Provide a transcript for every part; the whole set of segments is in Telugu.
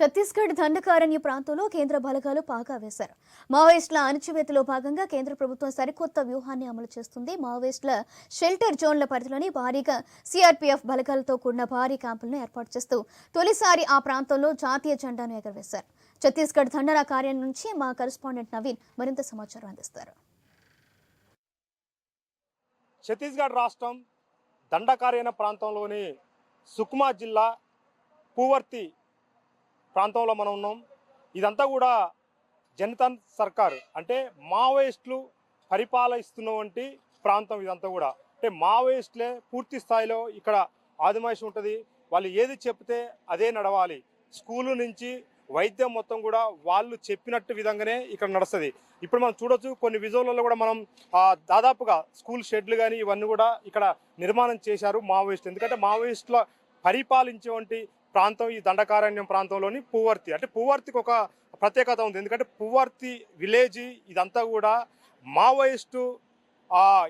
ఛత్తీస్గఢ్ దండకారణ్య ప్రాంతంలో కేంద్ర బలగాలు పాగా వేశారు. మావోయిస్టుల అణచివేతలో భాగంగా కేంద్ర ప్రభుత్వం సరికొత్త వ్యూహాన్ని అమలు చేస్తుంది. మావోయిస్టుల షెల్టర్ జోన్ల పరిధిలోని భారీగా సిఆర్పీఎఫ్ బలగాలతో కూడిన భారీ క్యాంపులను ఏర్పాటు చేస్తూ తొలిసారి ఆ ప్రాంతంలో జాతీయ జెండాను ఎగరవేశారు. ఛత్తీస్గఢ్ దండన కార్యం నుంచి మా కరెస్పాండెంట్ నవీన్ మరింత సమాచారం అందిస్తారు. ఛత్తీస్గఢ్ రాష్ట్రం దండకార్యన ప్రాంతంలోని సుకుమా జిల్లా పూవర్తి ప్రాంతంలో మనం ఉన్నాం. ఇదంతా కూడా జనతన్ సర్కార్ అంటే మావోయిస్టులు పరిపాలిస్తున్నటువంటి ప్రాంతం ఇదంతా కూడా. అంటే మావోయిస్టులే పూర్తి స్థాయిలో ఇక్కడ ఆదిమాయిషి ఉంటుంది. వాళ్ళు ఏది చెప్తే అదే నడవాలి. స్కూలు నుంచి వైద్యం మొత్తం కూడా వాళ్ళు చెప్పినట్టు విధంగానే ఇక్కడ నడుస్తుంది. ఇప్పుడు మనం చూడొచ్చు కొన్ని విజువల్లో కూడా మనం దాదాపుగా స్కూల్ షెడ్లు కానీ ఇవన్నీ కూడా ఇక్కడ నిర్మాణం చేశారు మావోయిస్టులు. ఎందుకంటే మావోయిస్టుల పరిపాలించేవంటి ప్రాంతం ఈ దండకారణ్యం ప్రాంతంలోని పువ్వర్తి. అంటే పువ్వర్తికి ఒక ప్రత్యేకత ఉంది. ఎందుకంటే పువ్వర్తి విలేజ్ ఇదంతా కూడా మావోయిస్టు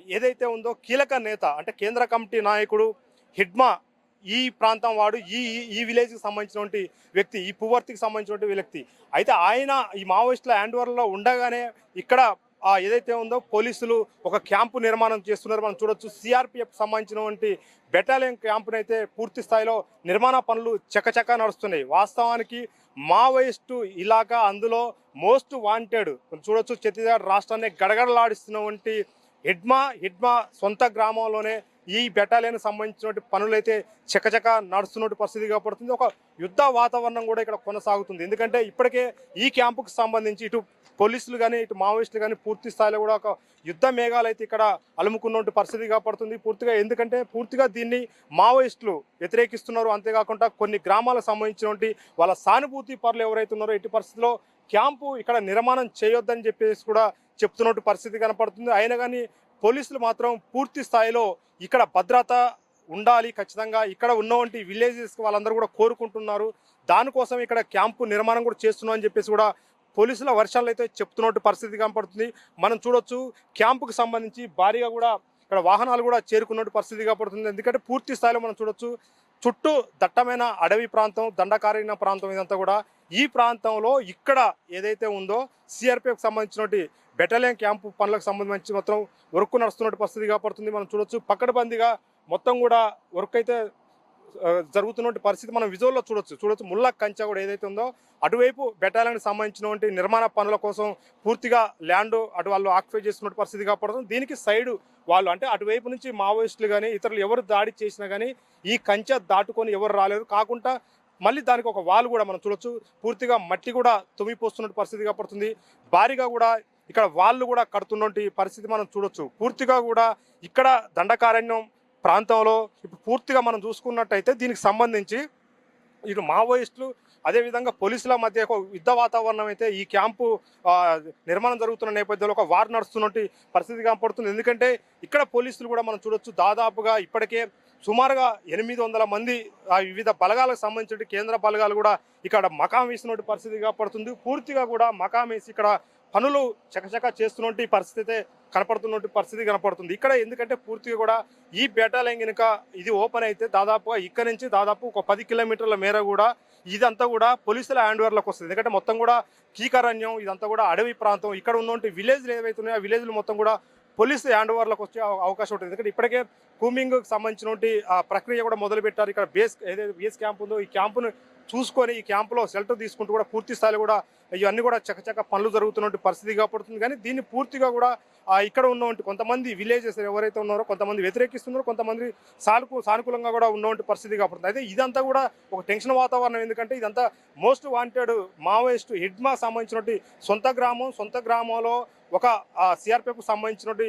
ఏదైతే ఉందో కీలక నేత అంటే కేంద్ర కమిటీ నాయకుడు హిడ్మా ఈ ప్రాంతం వాడు ఈ ఈ- ఈ విలేజ్కి సంబంధించినటువంటి వ్యక్తి ఈ పువ్వర్తికి సంబంధించినటువంటి వ్యక్తి. అయితే ఆయన ఈ మావోయిస్టుల హ్యాండ్ ఓవర్లో ఉండగానే ఇక్కడ ఏదైతే ఉందో పోలీసులు ఒక క్యాంపు నిర్మాణం చేస్తున్నారు. మనం చూడొచ్చు సిఆర్పిఎఫ్ సంబంధించినటువంటి బెటాలియన్ క్యాంపును అయితే పూర్తి స్థాయిలో నిర్మాణ పనులు చకచకా నడుస్తున్నాయి. వాస్తవానికి మావోయిస్టు ఇలాగా అందులో మోస్ట్ వాంటెడ్ చూడొచ్చు ఛత్తీస్గఢ్ రాష్ట్రాన్ని గడగడలాడిస్తున్నటువంటి హిడ్మా హిడ్మా సొంత గ్రామంలోనే ఈ బెటాలియన్ సంబంధించినటువంటి పనులైతే చకచక నడుస్తున్నట్టు పరిస్థితి పడుతుంది ఒక యుద్ధ వాతావరణం కూడా ఇక్కడ కొనసాగుతుంది. ఎందుకంటే ఇప్పటికే ఈ క్యాంపుకు సంబంధించి ఇటు పోలీసులు కానీ ఇటు మావోయిస్టులు కానీ పూర్తి స్థాయిలో కూడా ఒక యుద్ధ మేఘాలు అయితే ఇక్కడ అలుముకున్నటువంటి పరిస్థితి పడుతుంది పూర్తిగా ఎందుకంటే పూర్తిగా దీన్ని మావోయిస్టులు వ్యతిరేకిస్తున్నారు. అంతేకాకుండా కొన్ని గ్రామాలకు సంబంధించినటువంటి వాళ్ళ సానుభూతి పరులు ఎవరైతే ఉన్నారో ఇటు పరిస్థితిలో క్యాంపు ఇక్కడ నిర్మాణం చేయొద్దని చెప్పేసి కూడా చెప్తున్నట్టు పరిస్థితి కనపడుతుంది. అయినా కానీ పోలీసులు మాత్రం పూర్తి స్థాయిలో ఇక్కడ భద్రత ఉండాలి ఖచ్చితంగా. ఇక్కడ ఉన్నవంటి విలేజెస్ వాళ్ళందరూ కూడా కోరుకుంటున్నారు. దానికోసం ఇక్కడ క్యాంపు నిర్మాణం కూడా చేస్తున్నాం అని చెప్పేసి కూడా పోలీసుల వర్షాలు అయితే చెప్తున్నట్టు పరిస్థితి కనపడుతుంది. మనం చూడొచ్చు క్యాంపుకు సంబంధించి భారీగా కూడా ఇక్కడ వాహనాలు కూడా చేరుకున్నట్టు పరిస్థితి కనపడుతుంది. ఎందుకంటే పూర్తి స్థాయిలో మనం చూడొచ్చు చుట్టూ దట్టమైన అడవి ప్రాంతం దండకారైన ప్రాంతం ఇదంతా కూడా ఈ ప్రాంతంలో ఇక్కడ ఏదైతే ఉందో సిఆర్పిఎఫ్ సంబంధించినటువంటి బెటాలియన్ క్యాంపు పనులకు సంబంధించి మొత్తం వర్క్ నడుస్తున్నట్టు పరిస్థితి పడుతుంది మనం చూడొచ్చు పక్కడబందిగా మొత్తం కూడా వర్క్ అయితే జరుగుతున్నటువంటి పరిస్థితి మనం విజువల్లో చూడొచ్చు. చూడొచ్చు ముల్లా కంచె కూడా ఏదైతే ఉందో అటువైపు బెటాలియన్కి సంబంధించినటువంటి నిర్మాణ పనుల కోసం పూర్తిగా ల్యాండ్ అటు వాళ్ళు ఆక్యుపై చేస్తున్న పరిస్థితి కాబడుతుంది. దీనికి సైడ్ వాళ్ళు అంటే అటువైపు నుంచి మావోయిస్టులు కానీ ఇతరులు ఎవరు దాడి చేసినా కానీ ఈ కంచె దాటుకొని ఎవరు రాలేరు కాకుండా మళ్ళీ దానికి ఒక వాల్ కూడా మనం చూడొచ్చు. పూర్తిగా మట్టి కూడా తుమ్మిపోస్తున్న పరిస్థితి కనపడుతుంది. భారీగా కూడా ఇక్కడ వాళ్ళు కూడా కడుతున్నటువంటి పరిస్థితి మనం చూడొచ్చు. పూర్తిగా కూడా ఇక్కడ దండకారణ్యం ప్రాంతంలో ఇప్పుడు పూర్తిగా మనం చూసుకున్నట్టయితే దీనికి సంబంధించి ఇటు మావోయిస్టులు అదేవిధంగా పోలీసుల మధ్య ఒక యుద్ధ వాతావరణం అయితే ఈ క్యాంపు నిర్మాణం జరుగుతున్న నేపథ్యంలో ఒక వార్ నడుస్తున్నట్టు పరిస్థితి కనపడుతుంది. ఎందుకంటే ఇక్కడ పోలీసులు కూడా మనం చూడొచ్చు. దాదాపుగా ఇప్పటికే సుమారుగా ఎనిమిది వందల మంది ఆ వివిధ బలగాలకు సంబంధించిన కేంద్ర బలగాలు కూడా ఇక్కడ మకాం వేసినటువంటి పరిస్థితి కనపడుతుంది. పూర్తిగా కూడా మకాం వేసి ఇక్కడ పనులు చకచక చేస్తున్నటువంటి పరిస్థితి అయితే కనపడుతున్నటువంటి పరిస్థితి కనపడుతుంది. ఇక్కడ ఎందుకంటే పూర్తిగా కూడా ఈ బేటాలయం కనుక ఇది ఓపెన్ అయితే దాదాపుగా ఇక్కడ నుంచి దాదాపు ఒక పది కిలోమీటర్ల మేర కూడా ఇదంతా కూడా పోలీసుల హ్యాండ్ వస్తుంది. ఎందుకంటే మొత్తం కూడా కీకరణ్యం ఇదంతా కూడా అడవి ప్రాంతం. ఇక్కడ ఉన్నటువంటి విలేజ్లు ఏవైతే ఉన్నాయో ఆ విలేజ్లు మొత్తం కూడా పోలీస్ హ్యాండ్ ఓవర్లకు వచ్చే అవకాశం ఉంటుంది. ఎందుకంటే ఇప్పటికే కూమింగ్ సంబంధించినటువంటి ప్రక్రియ కూడా మొదలుపెట్టారు. ఇక్కడ బేస్ ఏదైతే బేస్ క్యాంప్ ఉందో ఈ క్యాంపును చూసుకొని ఈ క్యాంపులో షెల్టర్ తీసుకుంటూ కూడా పూర్తి స్థాయిలో కూడా ఇవన్నీ కూడా చకచక పనులు జరుగుతున్నటువంటి పరిస్థితి కాబడుతుంది. కానీ దీన్ని పూర్తిగా కూడా ఇక్కడ ఉన్నటువంటి కొంతమంది విలేజెస్ ఎవరైతే ఉన్నారో కొంతమంది వ్యతిరేకిస్తున్నారో కొంతమంది సానుకు సానుకూలంగా కూడా ఉన్నటువంటి పరిస్థితి కాపాడుతుంది అయితే ఇదంతా కూడా ఒక టెన్షన్ వాతావరణం. ఎందుకంటే ఇదంతా మోస్ట్ వాంటెడ్ మావోయిస్ట్ హిడ్మా సంబంధించినటువంటి సొంత గ్రామం సొంత గ్రామంలో ఒక సిఆర్పిఎఫ్ సంబంధించినటువంటి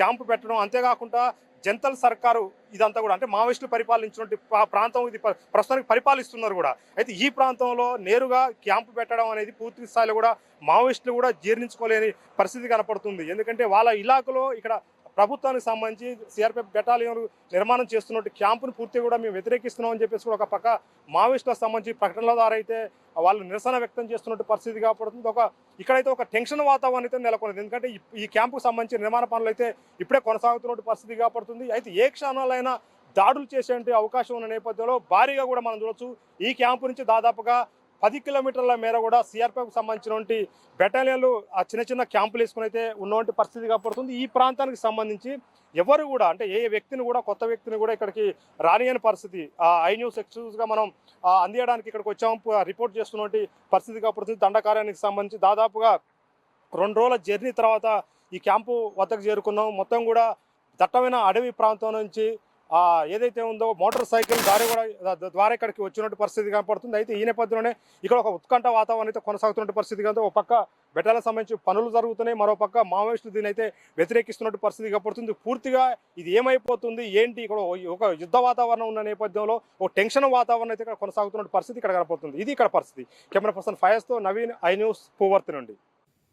క్యాంపు పెట్టడం. అంతేకాకుండా జంతల్ సర్కారు ఇదంతా కూడా అంటే మావోయిస్టులు పరిపాలించినటువంటి ప్రాంతం ఇది ప్రస్తుతానికి పరిపాలిస్తున్నారు కూడా. అయితే ఈ ప్రాంతంలో నేరుగా క్యాంపు పెట్టడం అనేది పూర్తి స్థాయిలో కూడా మావోయిస్టులు కూడా జీర్ణించుకోలేని పరిస్థితి కనపడుతుంది. ఎందుకంటే వాళ్ళ ఇలాకలో ఇక్కడ ప్రభుత్వానికి సంబంధించి సిఆర్పిఎఫ్ బెటాలియన్ నిర్మాణం చేస్తున్నట్టు క్యాంపును పూర్తిగా కూడా మేము వ్యతిరేకిస్తున్నాం అని చెప్పేసి కూడా ఒక పక్క మావోయిస్టులకు సంబంధించి ప్రకటనల ద్వారా అయితే వాళ్ళు నిరసన వ్యక్తం చేస్తున్నట్టు పరిస్థితి కాబడుతుంది. ఒక ఇక్కడైతే ఒక టెన్షన్ వాతావరణం అయితే నెలకొన్నది. ఎందుకంటే ఈ- క్యాంపుకు సంబంధించి నిర్మాణ పనులు అయితే ఇప్పుడే కొనసాగుతున్నట్టు పరిస్థితి కాబడుతుంది. అయితే ఏ క్షణాలైనా దాడులు చేసే అవకాశం ఉన్న నేపథ్యంలో భారీగా కూడా మనం చూడొచ్చు. ఈ క్యాంపు నుంచి దాదాపుగా పది కిలోమీటర్ల మేర కూడా సిఆర్పిఎఫ్ సంబంధించినటువంటి బెటాలియన్లు ఆ చిన్న చిన్న క్యాంపులు వేసుకుని అయితే ఉన్నటువంటి పరిస్థితి కాబడుతుంది. ఈ ప్రాంతానికి సంబంధించి ఎవరు కూడా అంటే ఏ వ్యక్తిని కూడా కొత్త వ్యక్తిని కూడా ఇక్కడికి రానియని పరిస్థితి. ఆ ఐ న్యూస్ ఎక్స్క్లూజివ్గా మనం అందియడానికి ఇక్కడికి వచ్చాము రిపోర్ట్ చేస్తున్నటువంటి పరిస్థితి కాబడుతుంది. దండకార్యానికి సంబంధించి దాదాపుగా రెండు రోజుల జర్నీ తర్వాత ఈ క్యాంపు వద్దకు చేరుకున్నాం. మొత్తం కూడా దట్టమైన అడవి ప్రాంతం నుంచి ఏదైతే ఉందో మోటార్ సైకిల్ దారి కూడా ద్వారా ఇక్కడికి వచ్చినట్టు పరిస్థితి కనపడుతుంది. అయితే ఈ నేపథ్యంలోనే ఇక్కడ ఒక ఉత్కంఠ వాతావరణం అయితే కొనసాగుతున్న పరిస్థితి కనుక ఒక పక్క బెటాలకు సంబంధించి పనులు జరుగుతున్నాయి. మరో పక్క మావోయిస్టులు దీని అయితే వ్యతిరేకిస్తున్నట్టు పరిస్థితి కనపడుతుంది. పూర్తిగా ఇది ఏమైపోతుంది? ఏంటి? ఇక్కడ ఒక యుద్ధ వాతావరణం ఉన్న నేపథ్యంలో ఒక టెన్షన్ వాతావరణం అయితే ఇక్కడ కొనసాగుతున్న పరిస్థితి ఇక్కడ కనపడుతుంది. ఇది ఇక్కడ పరిస్థితి. కెమెరా పర్సన్ ఫయస్తో నవీన్ ఐ న్యూస్ పూవర్తి నుండి.